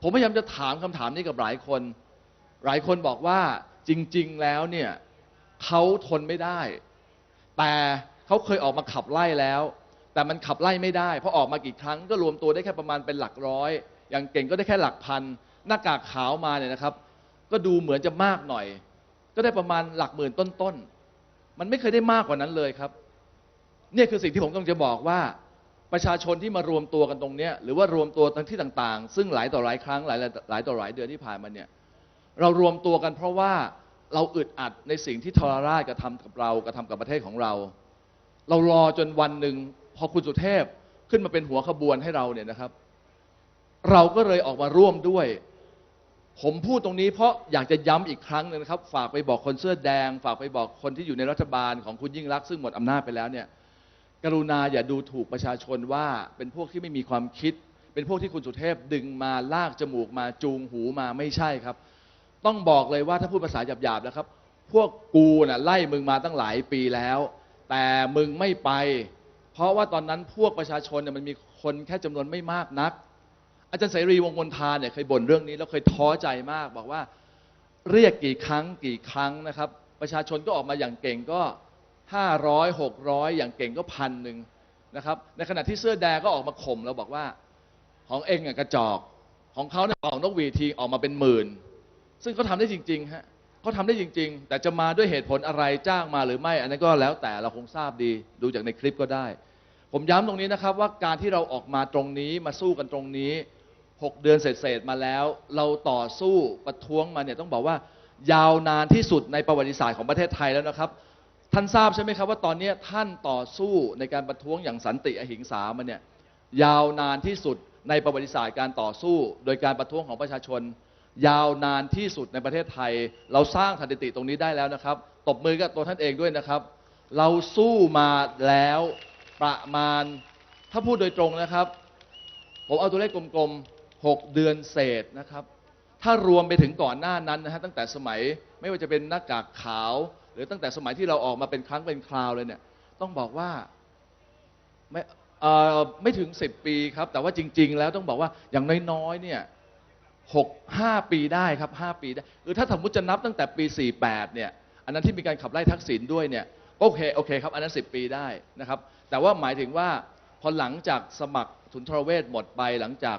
ผมพยายามจะถามคำถามนี้กับหลายคน หลายคนบอกว่าจริง ๆ แล้วเนี่ยเขาทนไม่ได้ แต่เขาเคยออกมาขับไล่แล้ว แต่มันขับไล่ไม่ได้เพราะออกมากี่ครั้งก็รวมตัวได้แค่ประมาณเป็นหลักร้อย อย่างเก่งก็ได้แค่หลักพันหน้ากากขาวมาเนี่ยนะครับ ก็ดูเหมือนจะมากหน่อย ก็ได้ประมาณหลักหมื่นต้นๆมันไม่เคยได้มากกว่านั้นเลยครับ เนี่ยคือสิ่งที่ผมกำลังจะบอกว่า ประชาชนที่มารวมตัวกันตรงเนี้ยหรือว่ารวมตัวทั้งที่ต่างๆ ซึ่งหลายต่อหลายครั้งหลายหลายต่อหลายเดือนที่ผ่านมาเนี่ยเรารวมตัวกันเพราะว่าเราอึดอัดในสิ่งที่ทรราชกระทำกับเรากระทำกับประเทศของเรา เรารอจนวันหนึ่งพอคุณสุเทพขึ้นมาเป็นหัวขบวนให้เราเนี่ยนะครับ เราก็เลยออกมาร่วมด้วย ผมพูดตรงนี้เพราะอยากจะย้ำอีกครั้งหนึงนะครับ ฝากไปบอกคนเสื้อแดง ฝากไปบอกคนที่อยู่ในรัฐบาลของคุณยิ่งรักซึ่งหมดอำนาจไปแล้วเนี่ย กรุณาอย่าดูถูกประชาชนว่าเป็นพวกที่ไม่มีความคิด เป็นพวกที่คุณสุเทพดึงมาลากจมูกมาจูงหูมาไม่ใช่ครับ ต้องบอกเลยว่าถ้าพูดภาษาหยาบๆนะครับ พวกกูน่ะไล่มึงมาตั้งหลายปีแล้ว แต่มึงไม่ไป เพราะว่าตอนนั้นพวกประชาชนเนี่ยมันมีคนแค่จำนวนไม่มากนัก อาจารย์เสรีวงมนทานเนี่ยเคยบ่นเรื่องนี้แล้วเคยท้อใจมาก บอกว่าเรียกกี่ครั้งกี่ครั้งนะครับ ประชาชนก็ออกมาอย่างเก่งก็ 500 600อยอย่างเก่งก็พันหนึ่งนะครับ ในขณะที่เสื้อแดงก็ออกมาข่มแล้วบอกว่าของเองอะกระจอกของเขาเนี่ยของนกหวีดทีออกมาเป็นหมื่น ซึ่งเขาทำได้จริงๆฮะเขาทำได้จริง ๆ แต่จะมาด้วยเหตุผลอะไรจ้างมาหรือไม่ อันนั้นก็แล้วแต่เราคงทราบดีดูจากในคลิปก็ได้ ผมย้ำตรงนี้นะครับว่าการที่เราออกมาตรงนี้มาสู้กันตรงนี้ 6 เดือนเศษๆมาแล้ว เราต่อสู้ประท้วงมาเนี่ยต้องบอกว่ายาวนานที่สุดในประวัติศาสตร์ของประเทศไทยแล้วนะครับ ท่านทราบใช่ไหมครับว่าตอนนี้ท่านต่อสู้ในการประท้วงอย่างสันติอหิงสามาเนี่ยยาวนานที่สุดในประวัติศาสตร์การต่อสู้ โดยการประท้วงของประชาชน ยาวนานที่สุดในประเทศไทย เราสร้างสถิติตรงนี้ได้แล้วนะครับ ตบมือกับตัวท่านเองด้วยนะครับ เราสู้มาแล้วประมาณถ้าพูดโดยตรงนะครับ ผมเอาตัวเลขกลมๆ 6 เดือนเศษนะครับ ถ้ารวมไปถึงก่อนหน้านั้นนะฮะตั้งแต่สมัยไม่ว่าจะเป็นหน้ากากขาว หรือตั้งแต่สมัยที่เราออกมาเป็นครั้งเป็นคราวเลยเนี่ยต้องบอกว่าไม่ไม่ถึง 10 ปีครับ แต่ว่าจริง ๆ แล้วต้องบอกว่าอย่างน้อยๆเนี่ยหกห้าปีได้ครับห้าปีได้คือถ้าสมมติจะนับตั้งแต่ปี 48เนี่ยอันนั้นที่มีการขับไล่ทักษิณด้วยเนี่ยโอเคโอเคครับอันนั้น 10 ปีได้นะครับ แต่ว่าหมายถึงว่าพอหลังจากสมัครสุนทรเวชหมดไปหลังจาก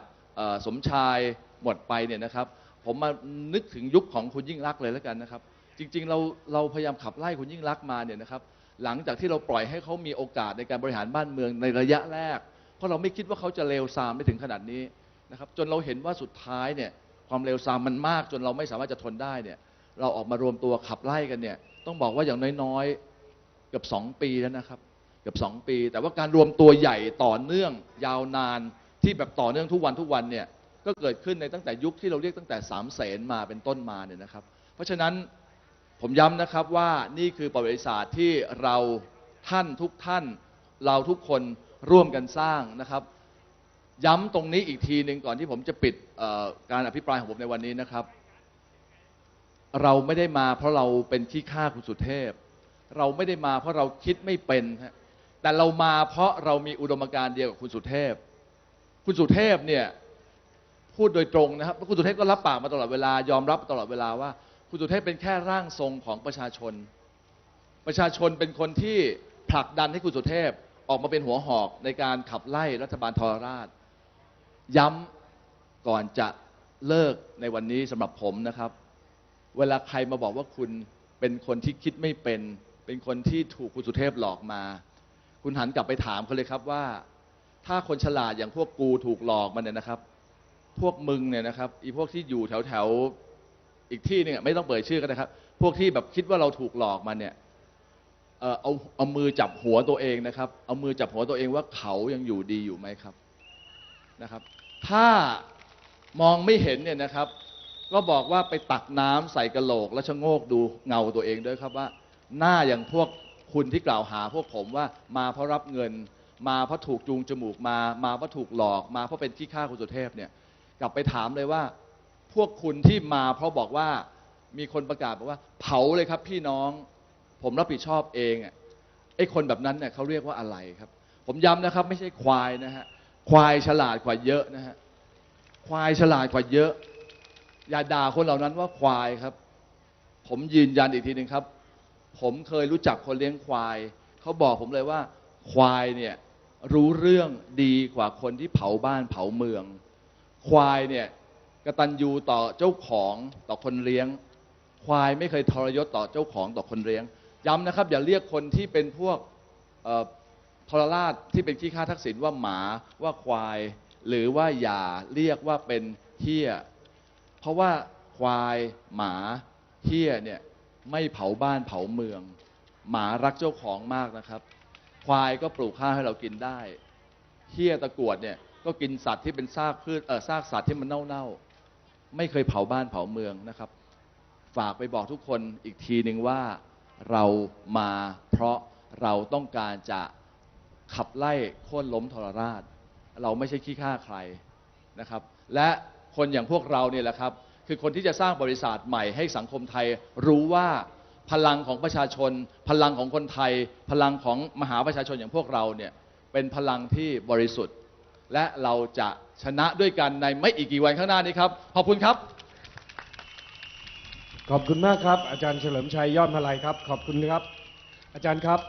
สมชายหมดไปเนี่ยนะครับ ผมมานึกถึงยุคของคุณยิ่งรักเลยแล้วกันนะครับ จริง ๆ เราเราพยายามขับไล่คุณยิ่งรักษณ์มาเนี่ยนะครับ หลังจากที่เราปล่อยให้เขามีโอกาสในการบริหารบ้านเมืองในระยะแรก เพราะเราไม่คิดว่าเขาจะเลวทรามได้ถึงขนาดนี้นะครับ จนเราเห็นว่าสุดท้ายเนี่ยความเลวทรามมันมาก จนเราไม่สามารถจะทนได้เนี่ย เราออกมารวมตัวขับไล่กันเนี่ย ต้องบอกว่าอย่างน้อยๆเกือบสองปีแล้วนะครับ เกือบสองปี แต่ว่าการรวมตัวใหญ่ต่อเนื่อง ยาวนานที่แบบต่อเนื่องทุกวันทุกวันเนี่ยก็เกิดขึ้นในตั้งแต่ยุคที่เราเรียกตั้งแต่สามเสนมาเป็นต้นมาเนี่ยนะครับ เพราะฉะนั้น ผมย้ำนะครับว่านี่คือประวัติศาสตร์ที่เราท่านทุกท่าน เราทุกคนร่วมกันสร้างนะครับ ย้ำตรงนี้อีกทีหนึ่งก่อนที่ผมจะปิดการอภิปรายของผมในวันนี้นะครับ เราไม่ได้มาเพราะเราเป็นขี้ข้าคุณสุเทพ เราไม่ได้มาเพราะเราคิดไม่เป็นแต่เรามาเพราะเรามีอุดมการณ์เดียวกับคุณสุเทพ คุณสุเทพเนี่ยพูดโดยตรงนะครับคุณสุเทพก็รับปากมาตลอดเวลายอมรับตลอดเวลาว่า คุณสุเทพเป็นแค่ร่างทรงของประชาชน ประชาชนเป็นคนที่ผลักดันให้คุณสุเทพออกมาเป็นหัวหอกในการขับไล่รัฐบาลทรราช ย้ำก่อนจะเลิกในวันนี้สำหรับผมนะครับ เวลาใครมาบอกว่าคุณเป็นคนที่คิดไม่เป็น เป็นคนที่ถูกคุณสุเทพหลอกมา คุณหันกลับไปถามเขาเลยครับว่า ถ้าคนฉลาดอย่างพวกกูถูกหลอกมันเนี่ยนะครับ พวกมึงเนี่ยนะครับอีพวกที่อยู่แถวแถว อีกที่หนึงอะไม่ต้องเปิดชื่อกันนะครับ พวกที่แบบคิดว่าเราถูกหลอกมาเนี่ยเอ่อเอาเอามือจับหัวตัวเองนะครับ เอามือจับหัวตัวเองว่าเขายังอยู่ดีอยู่ไหมครับนะครับ ถ้ามองไม่เห็นเนี่ยนะครับ ก็บอกว่าไปตักน้ำใส่กระโหลก แล้วชะโงกดูเงาตัวเองด้วยครับว่า หน้าอย่างพวกคุณที่กล่าวหาพวกผมว่ามาเพราะรับเงิน มาเพราะถูกจูงจมูกมา มาเพราะถูกหลอก มาเพราะเป็นขี้ข้าคุณสุเทพเนี่ย กลับไปถามเลยว่า พวกคุณที่มาเพราะบอกว่ามีคนประกาศบอกว่า เผาเลยครับพี่น้อง ผมรับผิดชอบเองอะไอ้คนแบบนั้นเนี่ยเขาเรียกว่าอะไรครับ ผมย้ำนะครับ ไม่ใช่ควายนะฮะควายฉลาดกว่าเยอะนะฮะควายฉลาดกว่าเยอะ อย่าด่าคนเหล่านั้นว่าควายครับ ผมยืนยันอีกทีหนึ่งครับ ผมเคยรู้จักคนเลี้ยงควายเขาบอกผมเลยว่า ควายเนี่ยรู้เรื่องดีกว่าคนที่เผาบ้านเผาเมือง ควายเนี่ย กตัญญูต่อเจ้าของต่อคนเลี้ยง ควายไม่เคยทรยศต่อเจ้าของต่อคนเลี้ยง ย้ำนะครับ อย่าเรียกคนที่เป็นพวกทรราชที่เป็นขี้ข้าทักษิณว่าหมาว่าควาย หรือว่าอย่าเรียกว่าเป็นเฮี้ย เพราะว่าควายหมาเฮี้ยเนี่ยไม่เผาบ้านเผาเมือง หมารักเจ้าของมากนะครับ ควายก็ปลูกข้าวให้เรากินได้เฮี้ยตะกรวดเนี่ยก็กินสัตว์ที่เป็นซากพืชเออซากสัตว์ที่มันเน่าๆ ไม่เคยเผาบ้านเผาเมืองนะครับ ฝากไปบอกทุกคนอีกทีหนึ่งว่าเรามาเพราะเราต้องการจะขับไล่โค่นล้มทรราช เราไม่ใช่ขี้ข้าใครนะครับ และคนอย่างพวกเราเนี่ยแหละครับ คือคนที่จะสร้างบริษัทใหม่ให้สังคมไทยรู้ว่าพลังของประชาชน พลังของคนไทย พลังของมหาประชาชนอย่างพวกเราเนี่ยเป็นพลังที่บริสุทธิ์ และเราจะชนะด้วยกันในไม่อีกกี่วันข้างหน้านี้ครับ ขอบคุณครับ ขอบคุณมากครับ อาจารย์เฉลิมชัยยอดมาลัยครับ ขอบคุณครับ อาจารย์ครับ